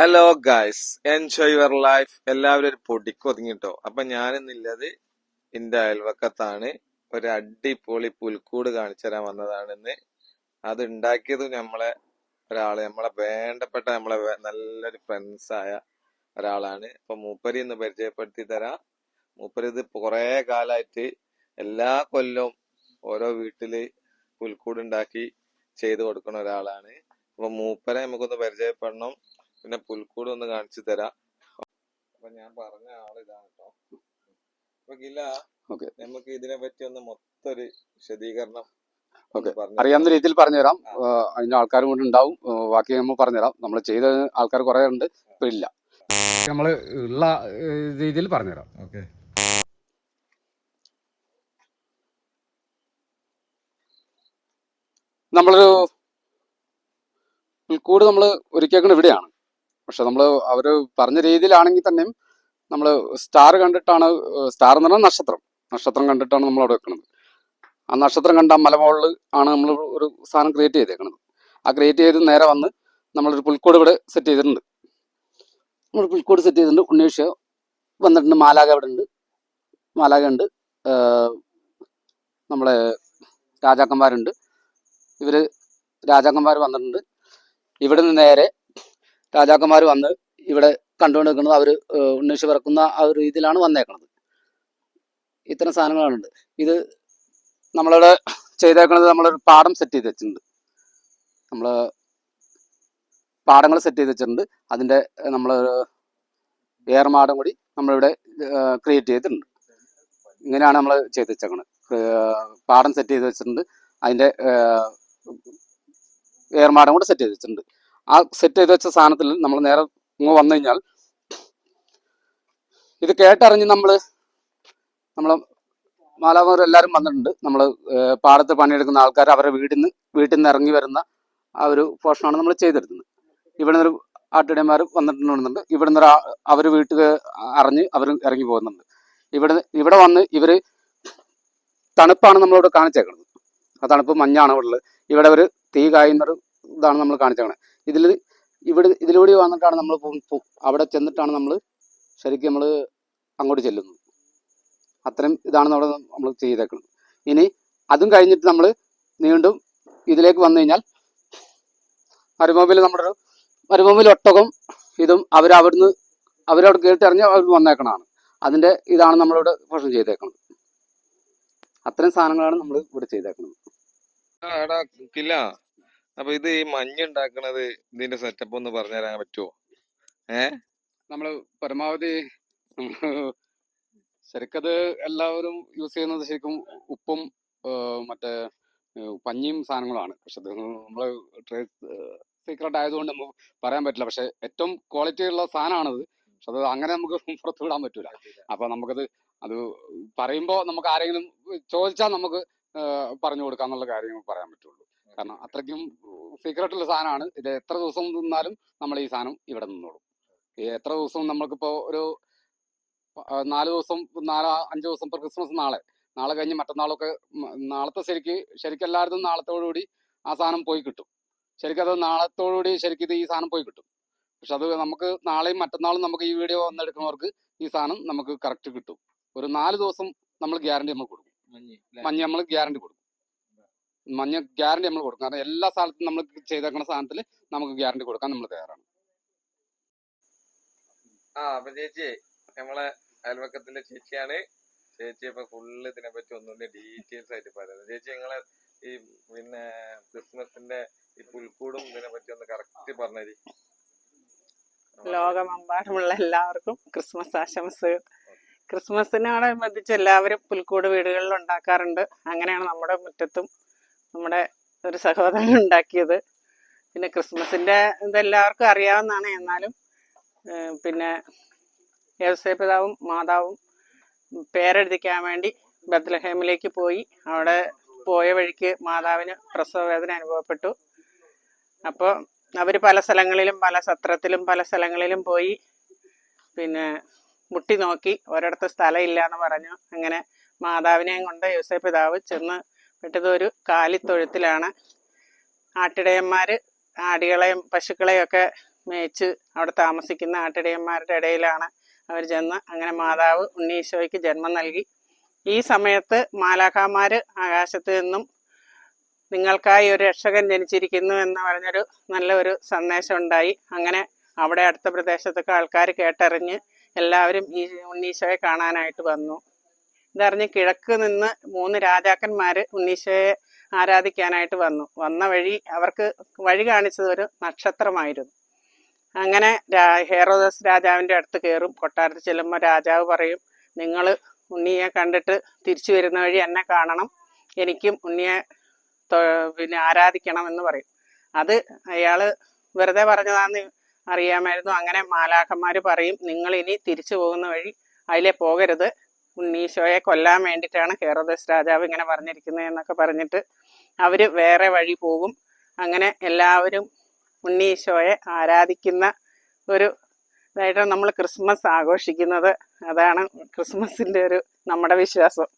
Hello guys enjoy your life എല്ലാവരും ഒരു പൊടിക്ക് ഒതുങ്ങിട്ടോ? അപ്പൊ ഞാനിന്നില്ലത് എന്റെ അയൽവക്കത്താണ്. ഒരു അടിപൊളി പുൽക്കൂട് കാണിച്ചു തരാൻ വന്നതാണെന്ന്. അത് ഉണ്ടാക്കിയത് നമ്മളെ ഒരാൾ. നമ്മളെ വേണ്ടപ്പെട്ട നമ്മളെ നല്ലൊരു ഫ്രണ്ട്സായ ഒരാളാണ്. അപ്പൊ മൂപ്പരി ഒന്ന് പരിചയപ്പെടുത്തി തരാം. മൂപ്പരി ഇത് കുറെ കാലായിട്ട് എല്ലാ കൊല്ലവും ഓരോ വീട്ടിൽ പുൽക്കൂട് ഉണ്ടാക്കി ചെയ്തു കൊടുക്കുന്ന ഒരാളാണ്. അപ്പൊ മൂപ്പരെ നമുക്കൊന്ന് പരിചയപ്പെടണം. പിന്നെ പുൽക്കൂട് ഒന്ന് കാണിച്ചു തരാം. അപ്പൊ ഞാൻ പറഞ്ഞ ആളിതാണ് കേട്ടോ അപ്പൊ ഗില നമുക്ക് ഇതിനെ പറ്റി ഒന്ന് മൊത്തം ഒരു വിശദീകരണം ഓക്കെ. അറിയാവുന്ന രീതിയിൽ പറഞ്ഞുതരാം. അതിന് ആൾക്കാരും കൂടി ഉണ്ടാവും. ബാക്കി നമ്മൾ പറഞ്ഞുതരാം. നമ്മൾ ചെയ്ത ആൾക്കാർ കുറെ ഉണ്ട്. ഇപ്പൊ ഇല്ല. നമ്മൾ ഉള്ള രീതിയിൽ പറഞ്ഞുതരാം. ഓക്കെ. നമ്മളൊരു പുൽക്കൂട് നമ്മൾ ഒരുക്കിയേക്കുന്നത് ഇവിടെയാണ്. പക്ഷെ നമ്മൾ അവർ പറഞ്ഞ രീതിയിലാണെങ്കിൽ തന്നെയും നമ്മൾ സ്റ്റാർ കണ്ടിട്ടാണ് സ്റ്റാർ എന്ന് പറഞ്ഞാൽ നക്ഷത്രം. നക്ഷത്രം കണ്ടിട്ടാണ് നമ്മൾ അവിടെ വെക്കുന്നത് ആ നക്ഷത്രം കണ്ട മലമുകളിൽ ആണ് നമ്മൾ ഒരു സാധനം ക്രിയേറ്റ് ചെയ്തേക്കുന്നത് ആ ക്രിയേറ്റ് ചെയ്ത് നേരെ വന്ന് നമ്മളൊരു പുൽക്കോട് ഇവിടെ സെറ്റ് ചെയ്തിട്ടുണ്ട്. നമ്മൾ പുൽക്കോട് സെറ്റ് ചെയ്തിട്ടുണ്ട്. ഉണ്ണീഷ് വന്നിട്ടുണ്ട്. മാലാക അവിടെ ഉണ്ട്. മാലാക ഉണ്ട്. നമ്മളെ രാജാക്കന്മാരുണ്ട്. ഇവർ രാജാക്കന്മാർ വന്നിട്ടുണ്ട്. ഇവിടുന്ന് നേരെ രാജാക്കന്മാർ വന്ന് ഇവിടെ കണ്ടുകൊണ്ടിരിക്കുന്നത് അവർ ഉണ്ണീഷ് പിറക്കുന്ന ആ ഒരു രീതിയിലാണ് വന്നേക്കുന്നത് ഇത്തരം സാധനങ്ങളാണ് ഇത് നമ്മളിവിടെ ചെയ്തേക്കുന്നത് നമ്മളൊരു പാടം സെറ്റ് ചെയ്ത് വെച്ചിട്ടുണ്ട്. നമ്മൾ പാടങ്ങൾ സെറ്റ് ചെയ്ത് വെച്ചിട്ടുണ്ട്. അതിന്റെ നമ്മൾ ഏർമാടം കൂടി നമ്മളിവിടെ ക്രിയേറ്റ് ചെയ്തിട്ടുണ്ട്. ഇങ്ങനെയാണ് നമ്മൾ ചെയ്ത് വെച്ചേക്കുന്നത് പാടം സെറ്റ് ചെയ്ത് വെച്ചിട്ടുണ്ട്. അതിന്റെ ഏർമാടം കൂടെ സെറ്റ് ചെയ്ത് വെച്ചിട്ടുണ്ട്. ആ സെറ്റ് ചെയ്ത് വെച്ച സാധനത്തിൽ നമ്മൾ നേരെ ഇങ്ങ് വന്നു കഴിഞ്ഞാൽ ഇത് കേട്ടറിഞ്ഞ് നമ്മൾ നമ്മൾ മാലാമാർ എല്ലാവരും വന്നിട്ടുണ്ട്. നമ്മൾ പാടത്ത് പണിയെടുക്കുന്ന ആൾക്കാർ അവരുടെ വീട്ടിൽ നിന്ന് വീട്ടിൽ നിന്ന് ഇറങ്ങി വരുന്ന ആ ഒരു പോഷനാണ് നമ്മൾ ചെയ്തെടുക്കുന്നത്. ഇവിടെ നിന്നൊരു ആട്ടിടയന്മാർ വന്നിട്ടുണ്ട് ഇവിടെ നിന്ന് അവർ വീട്ടിൽ അറിഞ്ഞ് അവർ ഇറങ്ങി പോകുന്നുണ്ട്. ഇവിടെ ഇവിടെ വന്ന് ഇവർ തണുപ്പാണ് നമ്മളിവിടെ കാണിച്ചേക്കുന്നത് ആ തണുപ്പ് മഞ്ഞാണ് ഉള്ളത്. ഇവിടെ ഒരു തീ കായുന്നൊരു ഇതാണ് നമ്മൾ കാണിച്ചേക്കണത് ഇതിൽ ഇവിടെ ഇതിലൂടെ വന്നിട്ടാണ് നമ്മൾ അവിടെ ചെന്നിട്ടാണ് നമ്മൾ ശരിക്കും നമ്മൾ അങ്ങോട്ട് ചെല്ലുന്നത്. അത്രയും ഇതാണ് അവിടെ നമ്മൾ ചെയ്തേക്കുന്നത് ഇനി അതും കഴിഞ്ഞിട്ട് നമ്മൾ വീണ്ടും ഇതിലേക്ക് വന്നു കഴിഞ്ഞാൽ മരുഭൂമിയിൽ നമ്മുടെ ഒരു മരുഭൂമിയിൽ ഒട്ടകം ഇതും അവർ അവിടുന്ന് അവരവിടെ കേട്ടിറങ്ങി അവർ വന്നേക്കണതാണ്. അതിന്റെ ഇതാണ് നമ്മളിവിടെ ഭക്ഷണം ചെയ്തേക്കുന്നത് അത്രയും സാധനങ്ങളാണ് നമ്മൾ ഇവിടെ ചെയ്തേക്കുന്നത് അപ്പൊ ഇത് ഈ മഞ്ഞ് ഉണ്ടാക്കണത് ഇതിന്റെ സെറ്റപ്പ് ഒന്ന് പറഞ്ഞു തരാൻ പറ്റുമോ ഏ? നമ്മൾ പരമാവധി ശരിക്കത് എല്ലാവരും യൂസ് ചെയ്യുന്നത് ശരിക്കും ഉപ്പും മറ്റേ പഞ്ഞിയും സാധനങ്ങളാണ്. പക്ഷെ നമ്മൾ സീക്രട്ട് ആയതുകൊണ്ട് നമുക്ക് പറയാൻ പറ്റില്ല. പക്ഷെ ഏറ്റവും ക്വാളിറ്റി ഉള്ള സാധനമാണത്. പക്ഷെ അത് അങ്ങനെ നമുക്ക് പുറത്തു വിടാൻ പറ്റൂല. അപ്പൊ നമുക്കത് അത് പറയുമ്പോ നമുക്ക് ആരെങ്കിലും ചോദിച്ചാൽ നമുക്ക് പറഞ്ഞു കൊടുക്കാന്നുള്ള കാര്യങ്ങൾ പറയാൻ പറ്റുള്ളൂ. കാരണം അത്രയ്ക്കും സീക്രട്ട് ഉള്ള സാധനമാണ്. ഇത് എത്ര ദിവസം നിന്നാലും നമ്മൾ ഈ സാധനം ഇവിടെ നിന്നോളും. എത്ര ദിവസം നമ്മൾക്കിപ്പോ ഒരു നാല് ദിവസം നാലോ അഞ്ച് ദിവസം ഇപ്പൊ ക്രിസ്മസ് നാളെ. നാളെ കഴിഞ്ഞ് മറ്റന്നാളൊക്കെ നാളത്തെ ശരിക്ക് ശരിക്കും എല്ലായിടത്തും നാളത്തോടുകൂടി ആ സാധനം പോയി കിട്ടും. ശരിക്കും അത് നാളത്തോടുകൂടി ശരിക്കും ഇത് ഈ സാധനം പോയി കിട്ടും. പക്ഷെ അത് നമുക്ക് നാളെയും മറ്റന്നാളും നമുക്ക് ഈ വീഡിയോ വന്നെടുക്കുന്നവർക്ക് ഈ സാധനം നമുക്ക് കറക്റ്റ് കിട്ടും. ഒരു നാല് ദിവസം നമ്മൾ ഗ്യാരണ്ടി നമ്മൾ കൊടുക്കും. മഞ്ഞ നമ്മൾ ഗ്യാരണ്ടി കൊടുക്കും. മഞ്ഞ ഗ്യാരണ്ടി നമ്മൾ കൊടുക്കും. കാരണം എല്ലാ സ്ഥലത്തും നമ്മൾ ചെയ്തേക്കുന്ന സാധനത്തിൽ നമുക്ക് ഗ്യാരണ്ടി കൊടുക്കാൻ നമ്മൾ തയ്യാറാണ്. ആ അപ്പൊ ചേച്ചി നമ്മളെ അയൽവക്കത്തിന്റെ ചേച്ചിയാണ്. ചേച്ചി ഇപ്പൊ ഫുള്ള് ഇതിനെ പറ്റി ഒന്നുകൂടി ഡീറ്റെയിൽസ് ആയിട്ട് പറയുന്നത് ചേച്ചി നിങ്ങളെ ഈ പിന്നെ ക്രിസ്മസിന്റെ ഈ പുൽക്കൂടും ഇതിനെ പറ്റി ഒന്ന് കറക്റ്റ് പറഞ്ഞു ലോകമെമ്പാടുമുള്ള എല്ലാവർക്കും ക്രിസ്മസ് ആശംസകൾ. ക്രിസ്മസിനോടനുബന്ധിച്ച് എല്ലാവരും പുൽക്കൂട് വീടുകളിൽ ഉണ്ടാക്കാറുണ്ട്. അങ്ങനെയാണ് നമ്മുടെ മുറ്റത്തും നമ്മുടെ ഒരു സഹോദരൻ ഉണ്ടാക്കിയത്. പിന്നെ ക്രിസ്മസിന്റെ ഇതെല്ലാവർക്കും അറിയാവുന്നതാണ്. എന്നാലും പിന്നെ വ്യവസായ പിതാവും മാതാവും പേരെഴുതിക്കാൻ വേണ്ടി ബദ്ലഹേമിലേക്ക് പോയി. അവിടെ പോയ വഴിക്ക് മാതാവിന് പ്രസവ വേദന അനുഭവപ്പെട്ടു. അപ്പോൾ അവർ പല സ്ഥലങ്ങളിലും പല സത്രത്തിലും പല സ്ഥലങ്ങളിലും പോയി. പിന്നെ മുട്ടി നോക്കി ഒരിടത്ത് സ്ഥലമില്ല എന്ന് പറഞ്ഞു. അങ്ങനെ മാതാവിനെയും കൊണ്ട് യോസേപ്പ് പിതാവ് ചെന്ന് പെട്ടത് ഒരു കാലിത്തൊഴുത്തിലാണ്. ആട്ടിടയന്മാർ ആടികളെയും പശുക്കളെയും ഒക്കെ മേച്ച് അവിടെ താമസിക്കുന്ന ആട്ടിടയന്മാരുടെ ഇടയിലാണ് അവർ ചെന്ന് അങ്ങനെ മാതാവ് ഉണ്ണീശോയ്ക്ക് ജന്മം നൽകി. ഈ സമയത്ത് മാലാഖാമാര് ആകാശത്ത് നിന്നും നിങ്ങൾക്കായി ഒരു രക്ഷകൻ ജനിച്ചിരിക്കുന്നു എന്ന് പറഞ്ഞൊരു നല്ല ഒരു സന്ദേശം ഉണ്ടായി. അങ്ങനെ അവിടെ അടുത്ത പ്രദേശത്തൊക്കെ ആൾക്കാർ കേട്ടറിഞ്ഞ് എല്ലാവരും ഈ ഉണ്ണീശോയെ കാണാനായിട്ട് വന്നു. ഇതറിഞ്ഞ് കിഴക്ക് നിന്ന് മൂന്ന് രാജാക്കന്മാര് ഉണ്ണീശോയെ ആരാധിക്കാനായിട്ട് വന്നു. വന്ന വഴി അവർക്ക് വഴി കാണിച്ചത് ഒരു നക്ഷത്രമായിരുന്നു. അങ്ങനെ ഹേറോദസ് രാജാവിന്റെ അടുത്ത് കയറും കൊട്ടാരത്തിൽ ചെല്ലുമ്പോൾ രാജാവ് പറയും നിങ്ങൾ ഉണ്ണിയെ കണ്ടിട്ട് തിരിച്ചു വരുന്ന വഴി എന്നെ കാണണം. എനിക്കും ഉണ്ണിയെ പിന്നെ ആരാധിക്കണം എന്ന് പറയും. അത് അയാൾ വെറുതെ പറഞ്ഞതാന്ന് അറിയാമായിരുന്നു. അങ്ങനെ മാലാഖന്മാര് പറയും നിങ്ങൾ ഇനി തിരിച്ചു പോകുന്ന വഴി അതിലെ പോകരുത്. ഉണ്ണീശോയെ കൊല്ലാൻ വേണ്ടിയിട്ടാണ് ഹെറോദസ് രാജാവ് ഇങ്ങനെ പറഞ്ഞിരിക്കുന്നത് എന്നൊക്കെ പറഞ്ഞിട്ട് അവർ വേറെ വഴി പോകും അങ്ങനെ എല്ലാവരും ഉണ്ണീശോയെ ആരാധിക്കുന്ന ഒരു ഇതായിട്ടാണ് നമ്മൾ ക്രിസ്മസ് ആഘോഷിക്കുന്നത്. അതാണ് ക്രിസ്മസിന്റെ ഒരു നമ്മുടെ വിശ്വാസം.